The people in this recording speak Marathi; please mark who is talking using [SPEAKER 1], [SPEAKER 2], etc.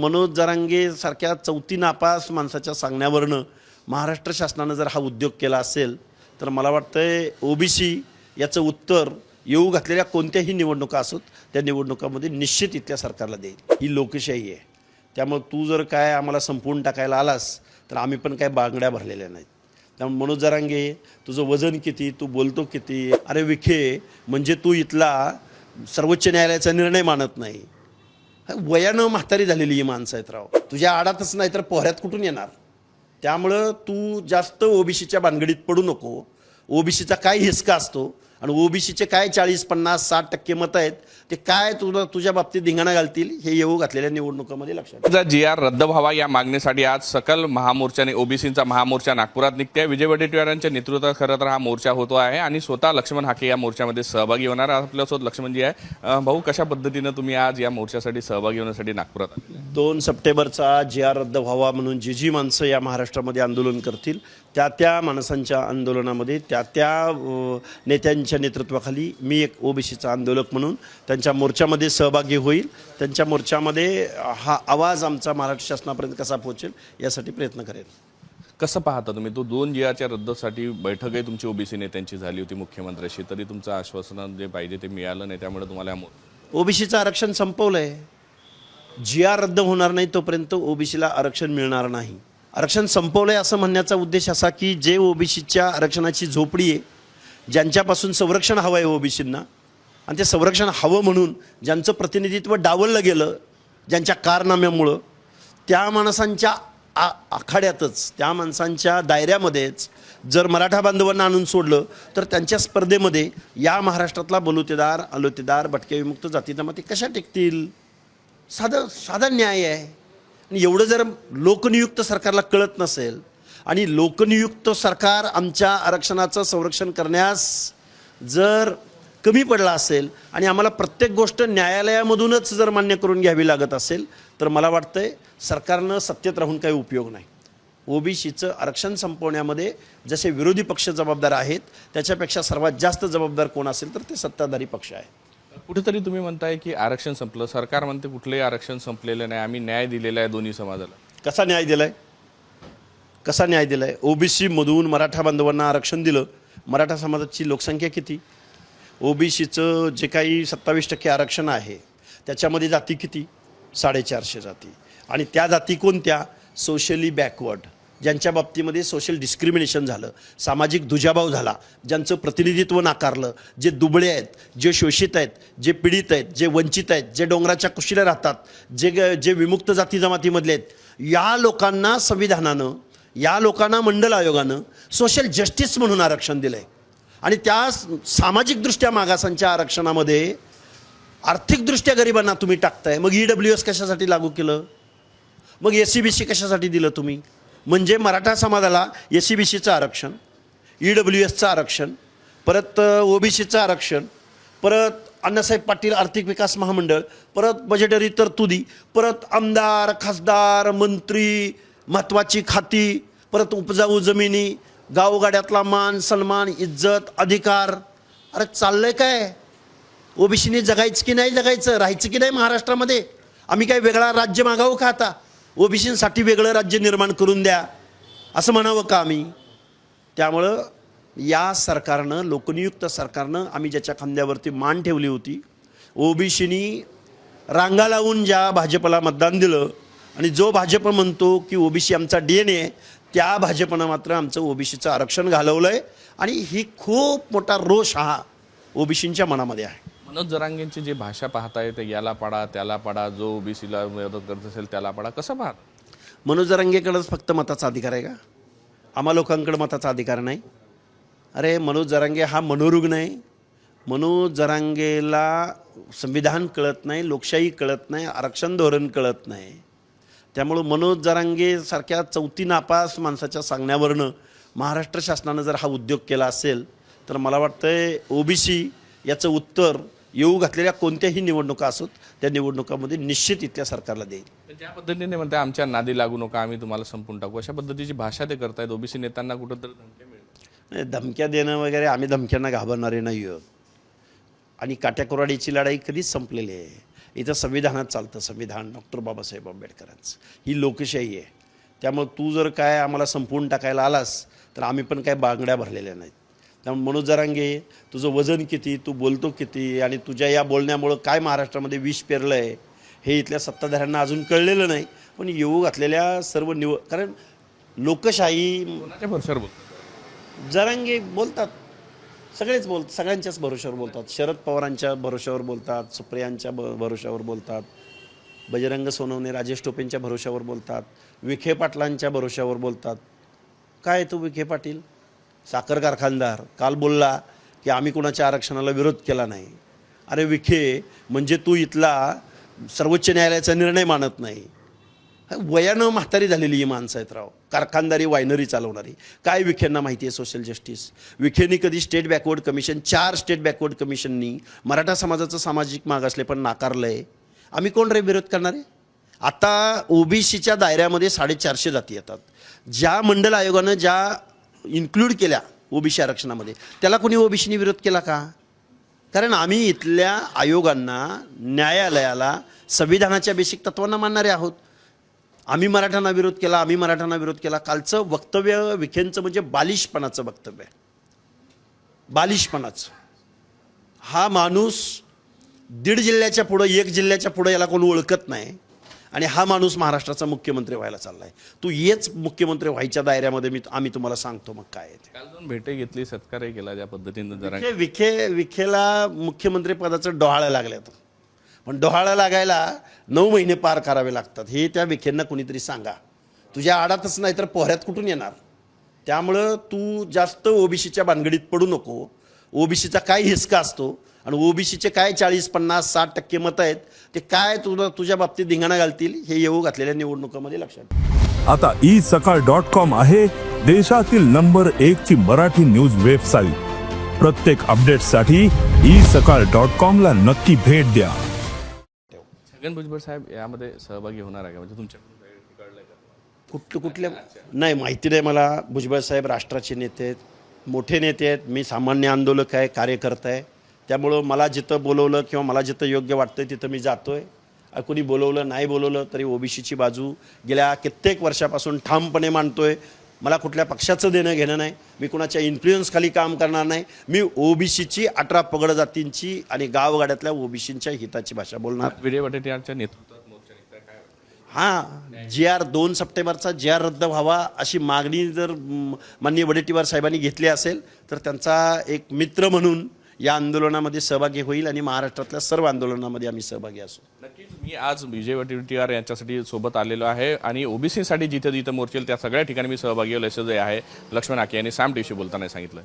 [SPEAKER 1] मनोज जरांगे सारख्या चौथी नापास माणसाच्या सांगण्यावरनं महाराष्ट्र शासनानं जर हा उद्योग केला असेल तर मला वाटतंय ओबीसी याचं उत्तर येऊ घातलेल्या कोणत्याही निवडणुका असोत त्या निवडणुकामध्ये निश्चित इथल्या सरकारला देईल. ही लोकशाही आहे. त्यामुळे तू जर काय आम्हाला संपवून टाकायला आलास तर आम्ही पण काय बांगड्या भरलेल्या नाहीत. त्यामुळे मनोज जरांगे तुझं वजन किती तू बोलतो किती? अरे विखे म्हणजे तू इथला सर्वोच्च न्यायालयाचा निर्णय मानत नाही. वयानं म्हातारी झालेली ही माणसं आहेत राव. तुझ्या आडातच नाही तर पोहऱ्यात कुठून येणार? त्यामुळं तू जास्त ओबीसीच्या भानगडीत पडू नको. ओबीसीचा काय हिसका असतो? आणि ओबीसीचे काय चाळीस पन्नास साठ टक्के मतं आहेत ते काय तुला तुझ्या बाबतीत धिंगाणा घालतील हे येऊ घातलेल्या निवडणुकामध्ये लक्षात.
[SPEAKER 2] जी आर रद्द व्हावा या मागणीसाठी आज सकल महामोर्चाने ओबीसीचा महामोर्चा नागपुरात निघते विजय वडेट्टीवारांच्या नेतृत्वात खरं तर हा मोर्चा होतो आहे आणि स्वतः लक्ष्मण हाके या मोर्चामध्ये सहभागी होणार आपल्यासोबत लक्ष्मणजी आहे अं, भाऊ कशा पद्धतीनं तुम्ही आज या मोर्चासाठी सहभागी होण्यासाठी नागपुरात?
[SPEAKER 1] दोन सप्टेंबरचा जी आर रद्द व्हावा म्हणून जी जी माणसं या महाराष्ट्रामध्ये आंदोलन करतील त्या त्या माणसांच्या आंदोलनामध्ये त्या त्या अ, नेत्यांच्या नेतृत्वाखाली मी एक ओबीसीचा आंदोलक म्हणून त्यांच्या मोर्चामध्ये सहभागी होईल. त्यांच्या मोर्चामध्ये हा आवाज आमचा महाराष्ट्र शासनापर्यंत कसा पोहोचेल यासाठी प्रयत्न करेल
[SPEAKER 2] कसं पाहता तुम्ही? तो दोन जी आरच्या रद्दसाठी बैठकही तुमची ओबीसी नेत्यांची झाली होती मुख्यमंत्र्याशी. तरी तुमचं आश्वासन जे पाहिजे ते मिळालं नाही त्यामुळे तुम्हाला
[SPEAKER 1] ओबीसीचं आरक्षण संपवलं आहे जी आर रद्द होणार नाही तोपर्यंत ओबीसीला आरक्षण मिळणार नाही. आरक्षण संपवलं आहे असं म्हणण्याचा उद्देश असा की जे ओबीसीच्या आरक्षणाची झोपडी आहे ज्यांच्यापासून संरक्षण हवं आहे ओबीसींना आणि ते संरक्षण हवं म्हणून ज्यांचं प्रतिनिधित्व डावललं गेलं ज्यांच्या कारनाम्यामुळं त्या माणसांच्या आ आखाड्यातच त्या माणसांच्या दायऱ्यामध्येच जर मराठा बांधवांना आणून सोडलं तर त्यांच्या स्पर्धेमध्ये या महाराष्ट्रातला बलुतेदार अलोतेदार भटके विमुक्त जाती जमाती कशा टिकतील? साधं साधा न्याय आहे. आणि एवढं जर लोकनियुक्त सरकारला कळत नसेल आणि लोकनियुक्त सरकार आमच्या आरक्षणाचं संरक्षण करण्यास जर कमी पडला असेल आणि आम्हाला प्रत्येक गोष्ट न्यायालयामधूनच जर मान्य करून घ्यावी लागत असेल तर मला वाटतंय सरकारनं सत्तेत राहून काही उपयोग नाही. ओबीसीचं आरक्षण संपवण्यामध्ये जसे विरोधी पक्ष जबाबदार आहेत त्याच्यापेक्षा सर्वात जास्त जबाबदार कोण असेल तर ते सत्ताधारी पक्ष आहे.
[SPEAKER 2] कुठेतरी तुम्ही म्हणताय की आरक्षण संपलं. सरकार म्हणते कुठलंही आरक्षण संपलेलं नाही. आम्ही न्याय दिलेला आहे दोन्ही समाजाला.
[SPEAKER 1] कसा न्याय दिलाय? कसा न्याय दिला आहे ओबीसीमधून मराठा बांधवांना आरक्षण दिलं. मराठा समाजाची लोकसंख्या किती? ओबीसीचं जे काही सत्तावीस टक्के आरक्षण आहे त्याच्यामध्ये जाती किती? साडेचारशे जाती. आणि त्या जाती कोणत्या? सोशली बॅकवर्ड ज्यांच्या बाबतीमध्ये सोशल डिस्क्रिमिनेशन झालं सामाजिक दुजाभाव झाला ज्यांचं प्रतिनिधित्व नाकारलं जे दुबळे आहेत जे शोषित आहेत जे पीडित आहेत जे वंचित आहेत जे डोंगराच्या कुशीला राहतात जे ग- जे विमुक्त जाती जमातीमधले आहेत या लोकांना संविधानानं या लोकांना मंडल आयोगानं सोशल जस्टिस म्हणून आरक्षण दिलं आहे आणि त्या सामाजिकदृष्ट्या मागासांच्या आरक्षणामध्ये आर्थिकदृष्ट्या गरिबांना तुम्ही टाकताय. मग ई डब्ल्यू एस कशासाठी लागू केलं? मग एस सी बी सी कशासाठी दिलं तुम्ही? म्हणजे मराठा समाजाला एस सी बी सीचं आरक्षण ई डब्ल्यू एसचं आरक्षण परत ओ बी सीचं आरक्षण परत अण्णासाहेब पाटील आर्थिक विकास महामंडळ परत बजेटरी तरतुदी परत आमदार खासदार मंत्री महत्त्वाची खाती परत उपजाऊ जमिनी गावगाड्यातला मान सन्मान इज्जत अधिकार. अरे चाललंय काय? ओबीसीने जगायचं की नाही जगायचं? राहायचं की नाही महाराष्ट्रामध्ये? आम्ही काय वेगळा राज्य मागावं का आता? ओबीसींसाठी वेगळं राज्य निर्माण करून द्या. असं म्हणावं का आम्ही? त्यामुळं या सरकारनं लोकनियुक्त सरकारनं आम्ही ज्याच्या खांद्यावरती मान ठेवली होती ओबीसीनी रांगा लावून ज्या भाजपला मतदान दिलं आणि जो भाजप म्हणतो की ओबीसी आमचा डी एन ए त्या भाजपनं मात्र आमचं ओबीसीचं आरक्षण घालवलं आहे आणि ही खूप मोठा रोष हा ओबीसींच्या मनामध्ये आहे.
[SPEAKER 2] मनोज जरांगेंची जी भाषा पाहताय ते याला पाडा त्याला पाडा जो ओबीसीला मदत करत असेल त्याला पाडा कसं पाहता
[SPEAKER 1] मनोज जरांगेकडंच फक्त मताचा अधिकार आहे का? आम्हा लोकांकडं मताचा अधिकार नाही. अरे मनोज जरांगे हा मनोरुग्ण आहे. मनोज जरांगेला संविधान कळत नाही लोकशाही कळत नाही आरक्षण धोरण कळत नाही. त्यामुळं मनोज जरांगेसारख्या चौथी नापास माणसाच्या सांगण्यावरनं महाराष्ट्र शासनानं जर हा उद्योग केला असेल तर मला वाटतंय ओबीसी याचं उत्तर येऊ घातलेल्या कोणत्याही निवडणुका असोत त्या निवडणुकामध्ये निश्चित इथल्या सरकारला देईल.
[SPEAKER 2] ज्या पद्धतीने म्हणते आमच्या नादी लागू नका आम्ही तुम्हाला संपून टाकू अशा पद्धतीची भाषा ते करतायत. ओबीसी नेत्यांना कुठंतरी धमक्या मिळतात.
[SPEAKER 1] नाही, धमक्या देणं वगैरे आम्ही धमक्यांना घाबरणारे नाही आहोत आणि काट्याकुराडीची लढाई कधीच संपलेली आहे. इथं संविधानात चालतं संविधान. डॉक्टर बाबासाहेब आंबेडकरांचं. ही लोकशाही आहे. त्यामुळं तू जर काय आम्हाला संपवून टाकायला आलास तर आम्ही पण काय बांगड्या भरलेल्या नाहीत. त्यामुळे मनोज जरांगे तुझं वजन किती तू बोलतो किती आणि तुझ्या या बोलण्यामुळं काय महाराष्ट्रामध्ये विष पेरलं आहे हे इथल्या सत्ताधाऱ्यांना अजून कळलेलं नाही. पण येऊ घातलेल्या सर्व निव कारण लोकशाही जरांगे बोलतात. सगळेच बोल सगळ्यांच्याच भरोश्यावर बोलतात. शरद पवारांच्या भरोश्यावर बोलतात सुप्रियांच्या ब भरोश्यावर बोलतात बजरंग सोनवणे राजेश टोपेंच्या भरोश्यावर बोलतात विखे पाटलांच्या भरोश्यावर बोलतात. काय तू विखे पाटील? साखर कारखानदार. काल बोलला की आम्ही कुणाच्या आरक्षणाला विरोध केला नाही. अरे विखे म्हणजे तू इथला सर्वोच्च न्यायालयाचा निर्णय मानत नाही. वयानं म्हातारी झालेली ही माणसं आहेत राव. कारखानदारी वायनरी चालवणारी. काय विखेंना माहिती आहे सोशल जस्टिस विखेंनी कधी स्टेट बॅकवर्ड कमिशन चार स्टेट बॅकवर्ड कमिशननी मराठा समाजाचं सामाजिक मागासले पण नाकारलं आहे आम्ही कोण रे विरोध करणारे आता ओबीसीच्या दायऱ्यामध्ये साडेचारशे जाती येतात. ज्या मंडल आयोगानं ज्या इन्क्लूड केल्या ओबीसी आरक्षणामध्ये त्याला कोणी ओबीसीने विरोध केला का? कारण आम्ही इथल्या आयोगांना न्यायालयाला संविधानाच्या बेसिक तत्वांना मानणारे आहोत. आम्ही मराठ्यांना विरोध केला आम्ही मराठ्यांना विरोध केला. कालचं वक्तव्य विखेंचं म्हणजे बालिशपणाचं वक्तव्य. बालिशपणाचं. हा माणूस दीड जिल्ह्याच्या पुढं एक जिल्ह्याच्या पुढं याला कोण ओळखत नाही आणि हा माणूस महाराष्ट्राचा मुख्यमंत्री व्हायला चालला आहे तू येच मुख्यमंत्री व्हायच्या दायऱ्यामध्ये मी आम्ही तुम्हाला सांगतो मग काय.
[SPEAKER 2] काल भेटे घेतली सत्कारही केला ज्या पद्धतीनं जरा.
[SPEAKER 1] विखे विखे विखेला मुख्यमंत्री पदाचं डोहाळं लागलं पण डोहाळा लागायला नऊ महिने पार करावे लागतात. हे त्या विखेंना कुणीतरी सांगा. तुझ्या आडातच नाही तर पोहऱ्यात कुठून येणार? त्यामुळं तू जास्त ओबीसीच्या भानगडीत पडू नको. ओबीसीचा काय हिसका असतो? आणि ओबीसीचे काय चाळीस पन्नास साठ टक्के मतं आहेत? ते काय तुला तुझ्या बाबतीत धिंगाणा घालतील? हे येऊ घातलेल्या निवडणुकामध्ये लक्षात
[SPEAKER 3] आता ई सकाळ डॉट कॉम आहे देशातील नंबर एक ची मराठी न्यूज वेबसाईट प्रत्येक अपडेटसाठी ई सकाळ डॉट कॉम ला नक्की भेट द्या.
[SPEAKER 2] छगन भुजबळ साहेब यामध्ये सहभागी होणार आहे का? म्हणजे तुमच्याकडून काही कळलंय का
[SPEAKER 1] कुठलं कुठल्या नाही माहिती नाही मला. भुजबळ साहेब राष्ट्राचे नेते आहेत. मोठे नेते आहेत. मी सामान्य आंदोलक आहे कार्यकर्ता आहे. त्यामुळं मला जिथं बोलवलं किंवा मला जिथं योग्य वाटतं तिथं मी जातो आहे कोणी बोलवलं नाही बोलवलं तरी ओबीसीची बाजू गेल्या कित्येक वर्षापासून ठामपणे मांडतोय. मला कुठल्या पक्षाचं देणं घेणं नाही. मी कुणाच्या इन्फ्लुएन्स काम करणार नाही. मी ओबीसीची अठरा पगड जातींची आणि गावगाड्यातल्या ओबीसींच्या हिताची भाषा बोलणार.
[SPEAKER 2] विजय वडेट्टीवारांच्या नेतृत्वात मोर्चा निघताय काय वाटतं?
[SPEAKER 1] हां जी आर दोन सप्टेंबरचा जी आर रद्द व्हावा अशी मागणी जर म, माननीय वडेट्टीवार साहेबांनी घेतली असेल तर त्यांचा एक मित्र म्हणून या आंदोलनामध्ये सहभागी होईल आणि महाराष्ट्रातल्या सर्व आंदोलनामध्ये आम्ही सहभागी असू.
[SPEAKER 2] नक्कीच मी आज विजय वडेट्टीवार यांच्यासाठी सोबत आलेलो आहे आणि ओबीसीसाठी जिथे जिथं मोर्चेल त्या सगळ्या ठिकाणी मी सहभागी होईल असं जे आहे लक्ष्मण आके यांनी सॅम टीशी बोलताना सांगितलं.